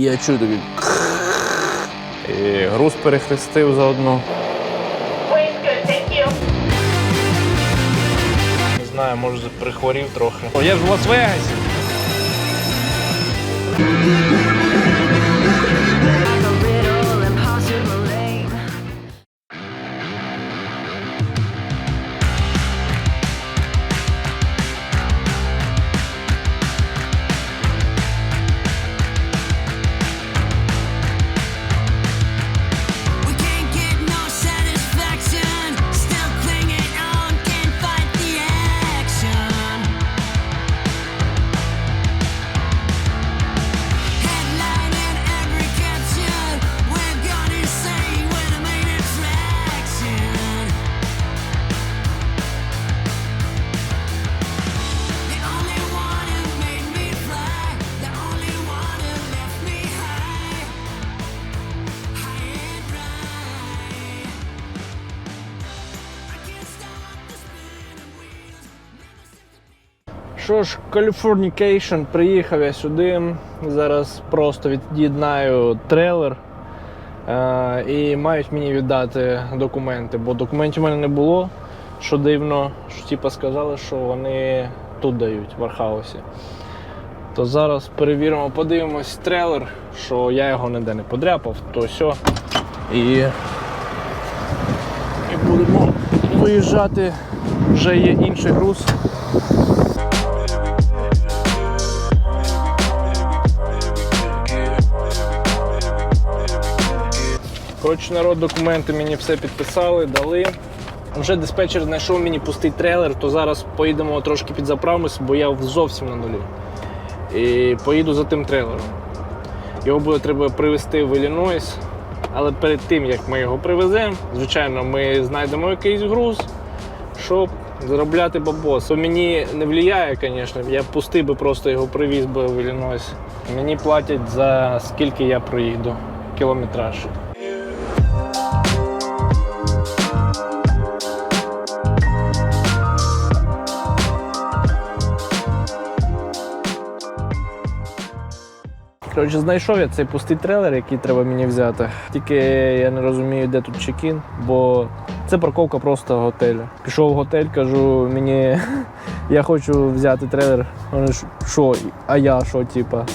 І я чую такий. І груз перехрестив заодно. Не знаю, може прихворів трохи. О, я ж в Лас-Вегасі. Що ж, Californication, приїхав я сюди. Зараз просто від'єднаю трейлер. Е, і мають мені віддати документи, бо документів у мене не було. Що дивно, що типу сказали, що вони тут дають, в Архаусі. То зараз перевіримо, подивимось трейлер, що я його ніде не подряпав, то все. І, і будемо виїжджати. Вже є інший груз. Коротше, народ, документи мені все підписали, дали. Вже диспетчер знайшов мені пустий трейлер, то зараз поїдемо трошки підзаправимось, бо я зовсім на нулі. І поїду за тим трейлером. Його буде треба привезти в Іллінойс. Але перед тим, як ми його привеземо, звичайно, ми знайдемо якийсь груз, щоб заробляти бабос. Мені не впливає, звісно, я пустий би просто його привіз би в Іллінойс. Мені платять за скільки я проїду кілометраж. Коротше, знайшов я цей пустий трейлер, який треба мені взяти. Тільки я не розумію, де тут чекін, бо це парковка просто готелю. Пішов в готель, кажу, мені я хочу взяти трейлер. Вони що, а я що, типа?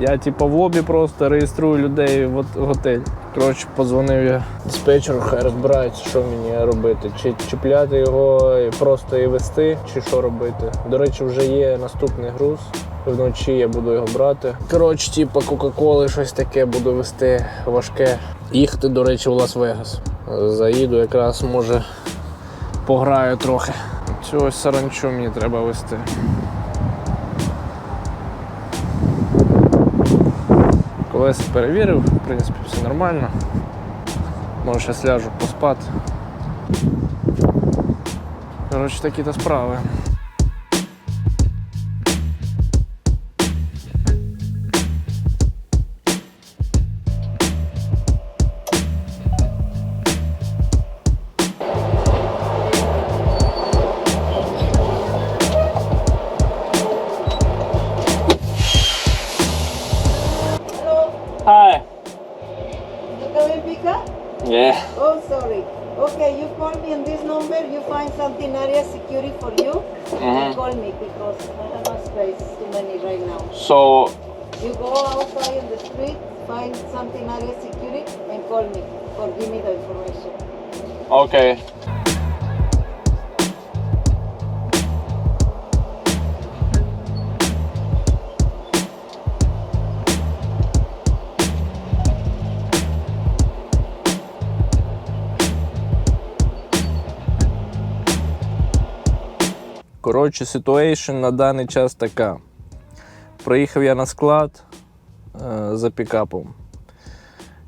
Я типа в лобі просто реєструю людей в готель. Коротше, позвонив я диспетчеру, хай розбирається, що мені робити. Чи чіпляти його і просто і вести, чи що робити. До речі, вже є наступний груз. Вночі я буду його брати. Коротше, типа Кока-Коли, щось таке буду вести важке. Їхати, до речі, в Лас-Вегас. Заїду, якраз може пограю трохи. Ось саранчу мені треба вести. Колеса перевірив, в принципі, все нормально. Може, зараз ляжу поспати. Коротше, такі то справи. Outside in the street, find something area security, and call me or give me the information. okay. Коротше, ситуейшн на даний час така. Приїхав я на склад е, за пікапом.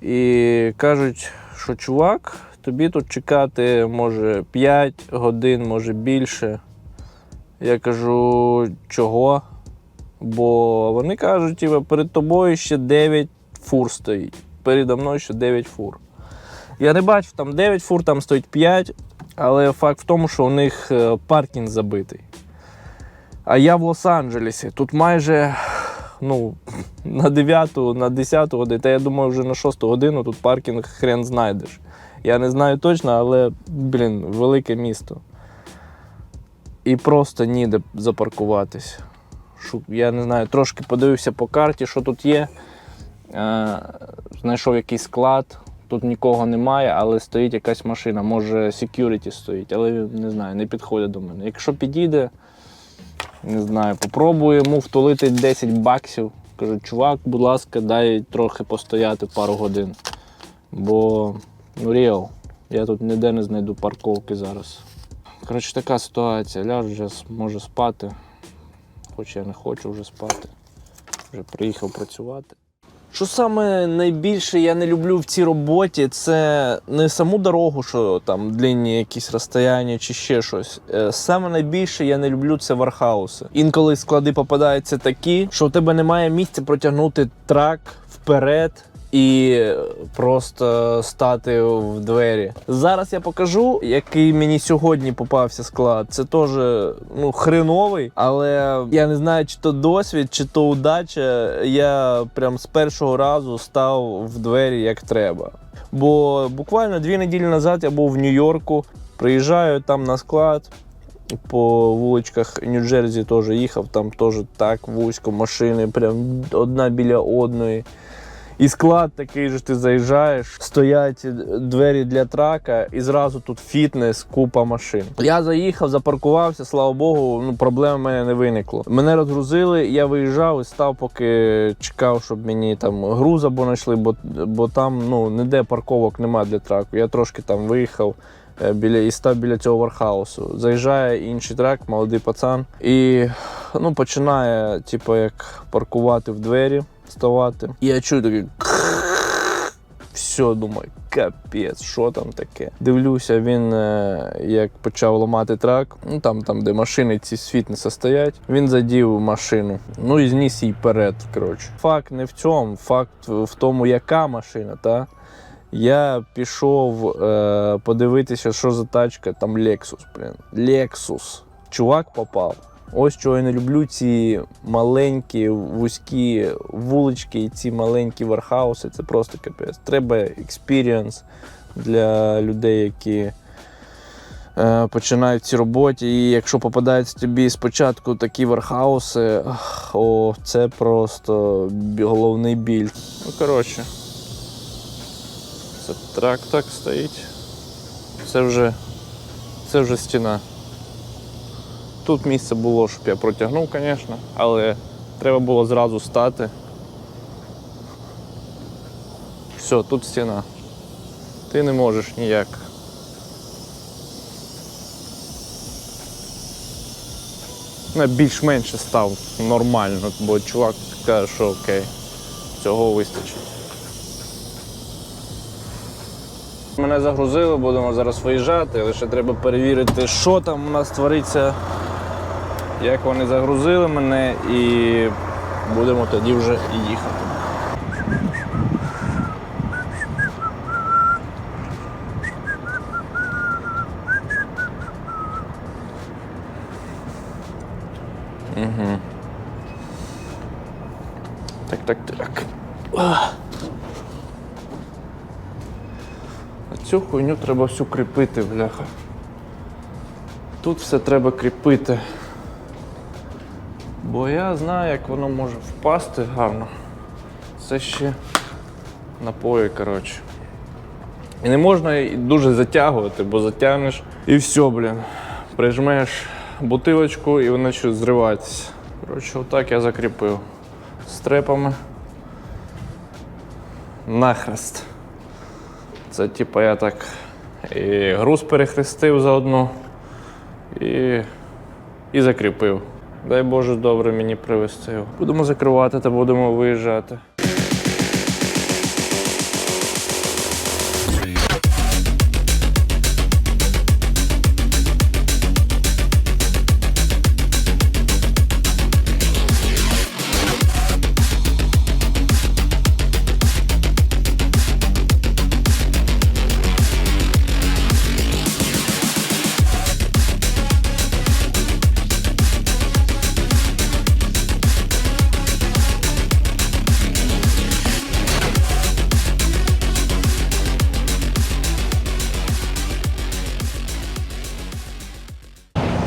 І кажуть, що чувак, тобі тут чекати може 5 годин, може більше. Я кажу, чого? Бо вони кажуть, типу, перед тобою ще 9 фур стоїть. Передо мною ще 9 фур. Я не бачив, там 9 фур, там стоїть 5, але факт в тому, що у них е, паркінг забитий. А я в Лос-Анджелесі. Тут майже ну, на 9, на 10 годину, та я думаю, вже на 6 годину тут паркінг хрен знайдеш. Я не знаю точно, але, блін, велике місто. І просто ніде запаркуватись. Я не знаю, трошки подивився по карті, що тут є. Е, знайшов якийсь склад. Тут нікого немає, але стоїть якась машина. Може, security стоїть, але не знаю, не підходить до мене. Якщо підійде, не знаю, попробую йому втулити 10 баксів. Кажу, чувак, будь ласка, дай трохи постояти пару годин. Бо, ну, ріал, я тут ніде не знайду парковки зараз. Коротше, така ситуація. Ляж вже може спати. Хоч я не хочу вже спати. Вже приїхав працювати. Що саме найбільше я не люблю в цій роботі, це не саму дорогу, що там длинні якісь розстояння чи ще щось. Е, Саме найбільше я не люблю це вархауси. Інколи склади попадаються такі, що у тебе немає місця протягнути трак вперед. І просто стати в двері. Зараз я покажу, який мені сьогодні попався склад. Це теж ну, хреновий, але я не знаю, чи то досвід, чи то удача. Я прям з першого разу став в двері як треба. Бо буквально дві неділі назад я був в Нью-Йорку, приїжджаю там на склад. По вуличках Нью-Джерсі теж їхав, там теж так вузько, машини, прям одна біля одної. І склад такий же ти заїжджаєш, стоять двері для трака, і зразу тут фітнес, купа машин. Я заїхав, запаркувався, слава Богу, ну проблем в мене не виникло. Мене розгрузили, я виїжджав і став, поки чекав, щоб мені там груз або знайшли, бо, бо там ну ніде парковок немає для траку. Я трошки там виїхав. е, Біля і став біля цього вархаусу. Заїжджає інший трак, молодий пацан, і ну, починає, типу, як паркувати в двері, ставати. І я чую такий. Все, думаю, капець, що там таке. Дивлюся, він як почав ламати трак, ну там, там, де машини ці з фітнеса стоять, він задів машину. Ну і зніс її перед. Коротше. Факт не в цьому, факт в тому, яка машина, та. Я пішов е, подивитися, що за тачка, там Lexus, блін. Lexus. Чувак попав. Ось чого я не люблю ці маленькі вузькі вулички і ці маленькі вархауси. Це просто капець. Треба експірієнс для людей, які е, починають в цій роботі. І якщо попадаються тобі спочатку такі вархауси, о, це просто головний біль. Ну, коротше, це трак так стоїть. Це вже, це вже стіна. Тут місце було, щоб я протягнув, звісно, але треба було зразу стати. Все, тут стіна. Ти не можеш ніяк. Ну, більш-менше став нормально, бо чувак каже, що окей, цього вистачить. Мене загрузили, будемо зараз виїжджати, лише треба перевірити, що там у нас твориться, як вони загрузили мене, і будемо тоді вже їхати. Угу. Так, так, так. А Цю хуйню треба всю кріпити, бляха. Тут все треба кріпити. Бо я знаю, як воно може впасти гарно. Це ще напої, коротше. І не можна дуже затягувати, бо затягнеш і все, блін. Прижмеш бутилочку і вона щось зривається. Коротше, отак я закріпив. Стрепами. Нахрест. Це типа я так і груз перехрестив заодно і, і закріпив. Дай Боже добре мені привезти його. Будемо закривати та будемо виїжджати.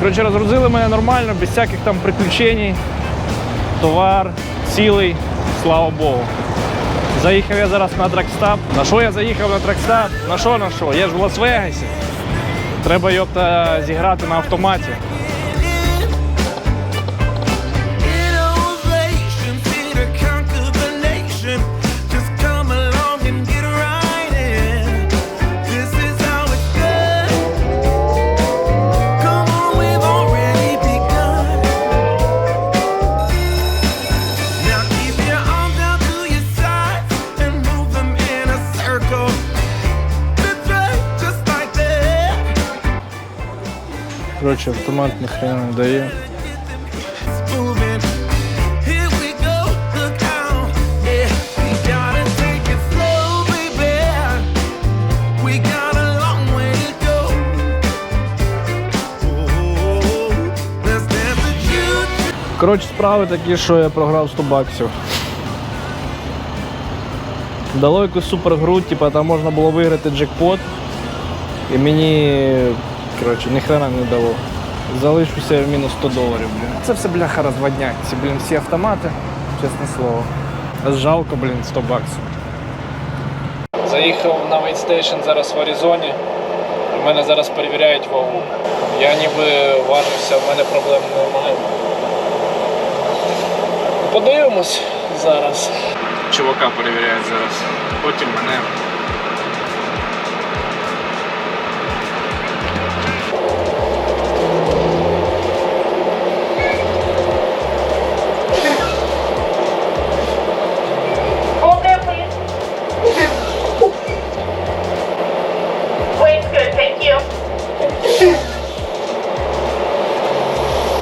Коротше, розгрузили мене нормально, без всяких там приключень. Товар цілий, слава Богу. Заїхав я зараз на тракстап. На що я заїхав на тракстап? На що, на що? Я ж в Лас-Вегасі. Треба йопта зіграти на автоматі. Oh, let's dance the youth. Коротше, справи такі, що я програв 100 баксів. Дало якусь супергру, типу, там можна було виграти джекпот. І мені коротше, ніхрена не дало. Залишуся в мінус 100 доларів, блін. Це все бляха розводняк. Ці, блін, всі автомати, чесне слово. Аж жалко, блін, 100 баксів. Заїхав на вейтстейшн зараз в Аризоні. У мене зараз перевіряють вагу. Я ніби важився, в мене проблем немає. Подивимось зараз. Чувака перевіряють зараз. Потім мене.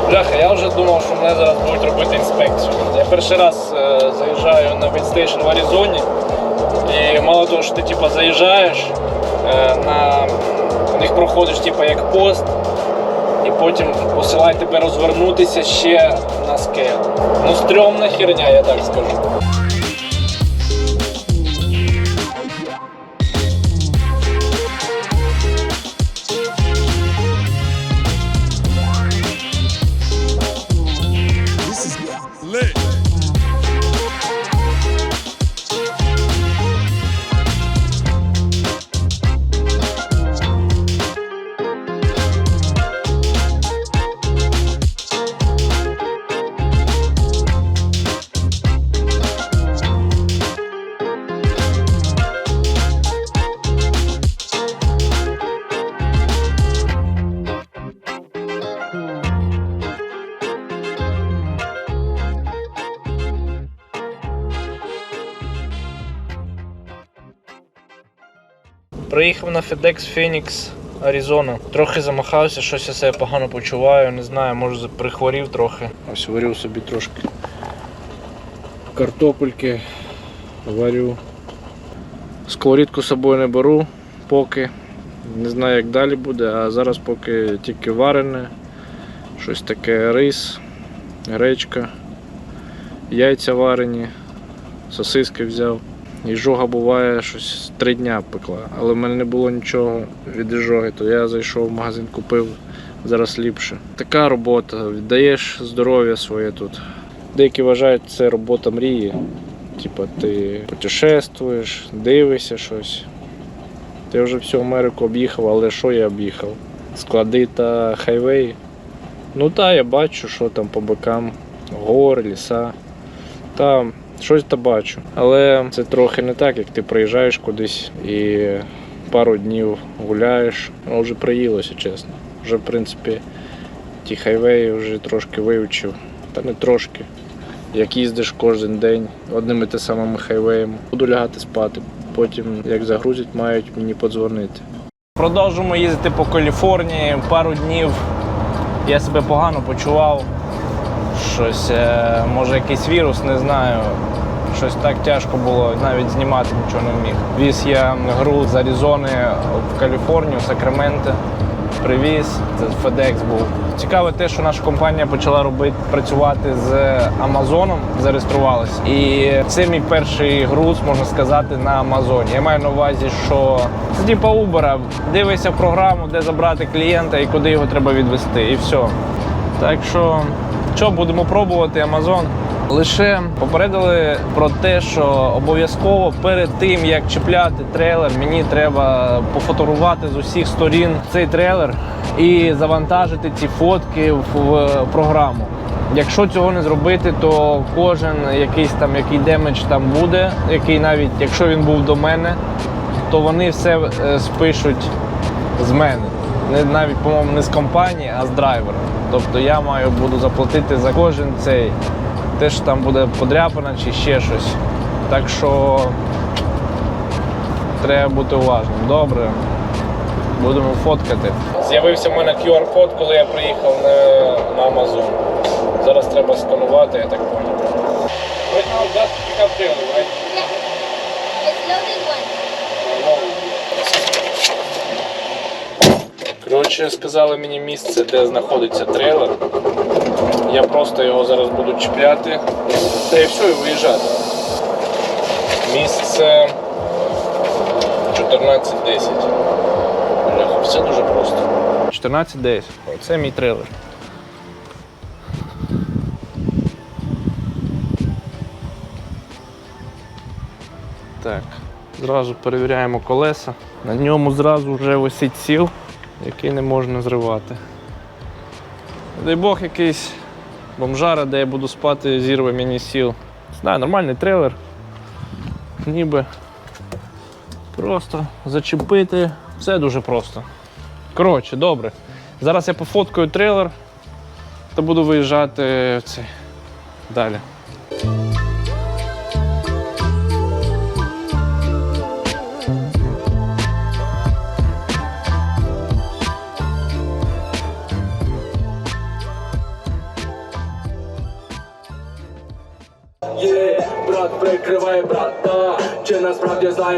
Бляха, я вже думав, що мене зараз будуть робити інспекцію. Я перший раз е, заїжджаю на вейтстейшн в Аризоні. І мало того, що ти типу, заїжджаєш, е, на... у них проходиш типу, як пост, і потім посилають тебе розвернутися ще на скейл. Ну, стрьомна херня, я так скажу. Приїхав на FedEx Phoenix, Аризона. Трохи замахався, щось я себе погано почуваю, не знаю, може прихворів трохи. Ось варю собі трошки картопельки, варю. Сковорідку з собою не беру поки. Не знаю, як далі буде, а зараз поки тільки варене, щось таке рис, гречка, яйця варені, сосиски взяв. Іжога буває щось три дня пекла, але в мене не було нічого від іжоги, то я зайшов в магазин, купив зараз ліпше. Така робота, віддаєш здоров'я своє тут. Деякі вважають це робота мрії. Типа ти путешествуєш, дивишся щось. Ти вже всю Америку об'їхав, але що я об'їхав? Склади та хайвеї. Ну так, я бачу, що там по бокам, гори, ліса. Там щось та бачу. Але це трохи не так, як ти приїжджаєш кудись і пару днів гуляєш. Ну, вже приїлося, чесно. Вже, в принципі, ті хайвеї вже трошки вивчив. Та не трошки. Як їздиш кожен день одними те самими хайвеями. Буду лягати спати. Потім, як загрузять, мають мені подзвонити. Продовжуємо їздити по Каліфорнії. Пару днів я себе погано почував. Щось, е, може якийсь вірус, не знаю. Щось так тяжко було, навіть знімати нічого не міг. Віз я гру з Аризони в Каліфорнію, Сакраменто. привіз. Це FedEx був. Цікаве те, що наша компанія почала робити працювати з Амазоном, зареєструвалась. І це мій перший груз, можна сказати, на Амазоні. Я маю на увазі, що це типу Uber. Дивишся програму, де забрати клієнта і куди його треба відвести, і все. Так що, що будемо пробувати Amazon. Лише попередили про те, що обов'язково перед тим, як чіпляти трейлер, мені треба пофотографувати з усіх сторін цей трейлер і завантажити ці фотки в, в програму. Якщо цього не зробити, то кожен якийсь там який демедж там буде, який навіть якщо він був до мене, то вони все е, спишуть з мене. Не навіть, по-моєму, не з компанії, а з драйвера. Тобто я маю буду заплатити за кожен цей. Те, що там буде подряпана чи ще щось. Так що треба бути уважним. Добре. Будемо фоткати. З'явився в мене QR-код, коли я приїхав на, на Amazon. Зараз треба сканувати, я так понял. Right now, just pick up Коротше, сказали мені місце, де знаходиться трейлер. Я просто його зараз буду чіпляти. Та і все, і виїжджати. Місце 1410. Бляха, все дуже просто. 1410. Це мій трейлер. Так, зразу перевіряємо колеса. На ньому зразу вже висить сіл, який не можна зривати. Дай Бог якийсь бомжара, де я буду спати, зірве мені сіл. Знаю, нормальний трейлер. Ніби просто зачепити. Все дуже просто. Коротше, добре. Зараз я пофоткаю трейлер та буду виїжджати цей. Далі.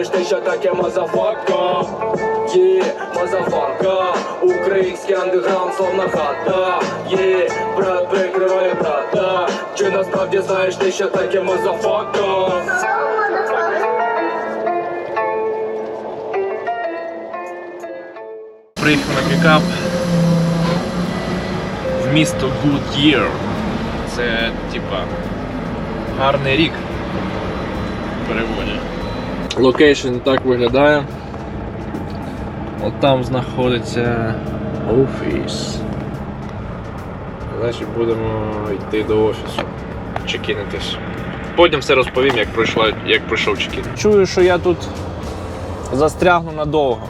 Знаєш ти, що таке мазафака? Є, мазафака, український андеграунд, словна хата. Є, брат прикриває брата. Чи насправді знаєш ти, що таке мазафака? Приїхав на пікап в місто Good Year. Це типа гарний рік в переводі. Локейшн так виглядає. От там знаходиться офіс. Значить будемо йти до офісу. Чекінитись. Потім все розповім, як пройшло, як пройшов чекін. Чую, що я тут застрягну надовго.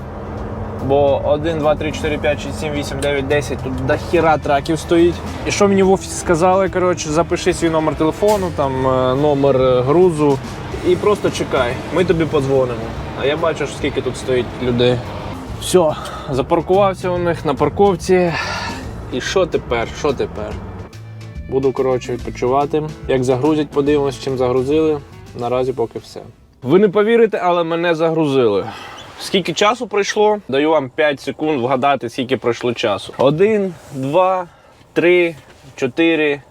Бо 1, 2, 3, 4, 5, 6, 7, 8, 9, 10, тут до хіра траків стоїть. І що мені в офісі сказали, коротше, запиши свій номер телефону, там е, номер е, грузу і просто чекай. Ми тобі подзвонимо. А я бачу, скільки тут стоїть людей. Все, запаркувався у них на парковці. І що тепер? Що тепер? Буду коротше відпочивати. Як загрузять, подивимось, чим загрузили. Наразі поки все. Ви не повірите, але мене загрузили. Скільки часу пройшло? Даю вам 5 секунд вгадати, скільки пройшло часу. Один, два, три, чотири,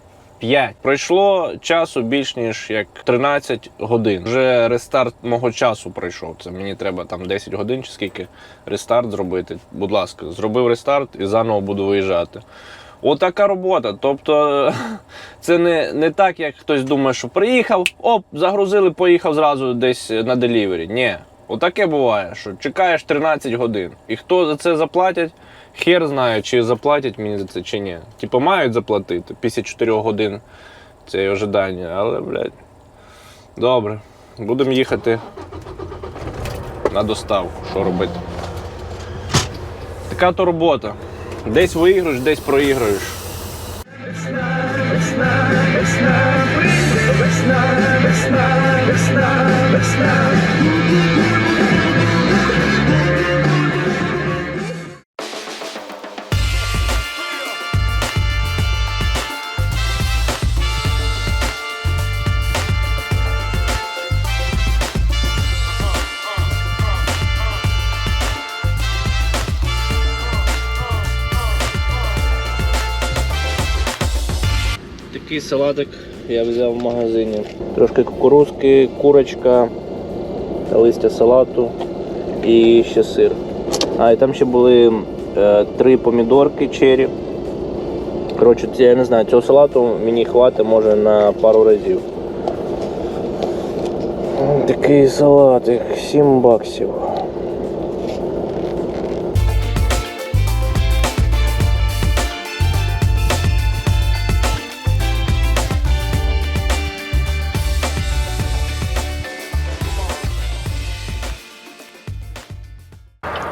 п'ять. Пройшло часу більш ніж як 13 годин. Вже рестарт мого часу пройшов. Це мені треба там 10 годин чи скільки рестарт зробити. Будь ласка, зробив рестарт і заново буду виїжджати. Отака робота. Тобто це не, не так, як хтось думає, що приїхав, оп, загрузили, поїхав зразу десь на делівері. Ні. Отаке буває, що чекаєш 13 годин. І хто за це заплатять, хер знаю, чи заплатять мені за це, чи ні. Типу мають заплатити після 4 годин цієї ожидання, але, блядь, добре. Будемо їхати на доставку, що робити. Така то робота. Десь виграєш, десь проіграєш. Весна, Весна, весна, весна, весна, весна. Салатик я взяв в магазині. Трошки кукурузки, курочка, листя салату і ще сир. А і там ще були е, три помідорки чері. Коротше, я не знаю, цього салату мені хватить може на пару разів. Такий салатик, 7 баксів.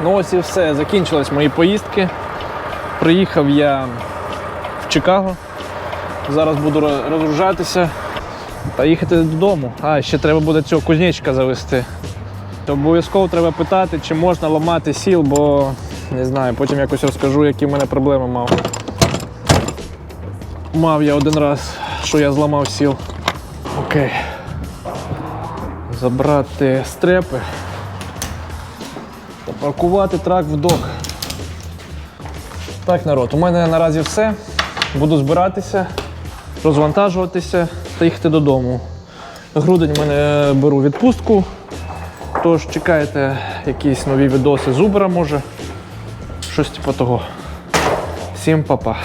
Ну ось і все, закінчились мої поїздки. Приїхав я в Чикаго. Зараз буду ро- розгружатися та їхати додому. А, ще треба буде цього кузнечика завести. Обов'язково треба питати, чи можна ламати сіл, бо не знаю, потім якось розкажу, які в мене проблеми мав. Мав я один раз, що я зламав сіл. Окей. Забрати стрепи. Паркувати трак в док. Так, народ, у мене наразі все. Буду збиратися, розвантажуватися та їхати додому. Грудень мене беру відпустку. Тож чекайте якісь нові відоси з Uber, може. Щось типу того. Всім па-па.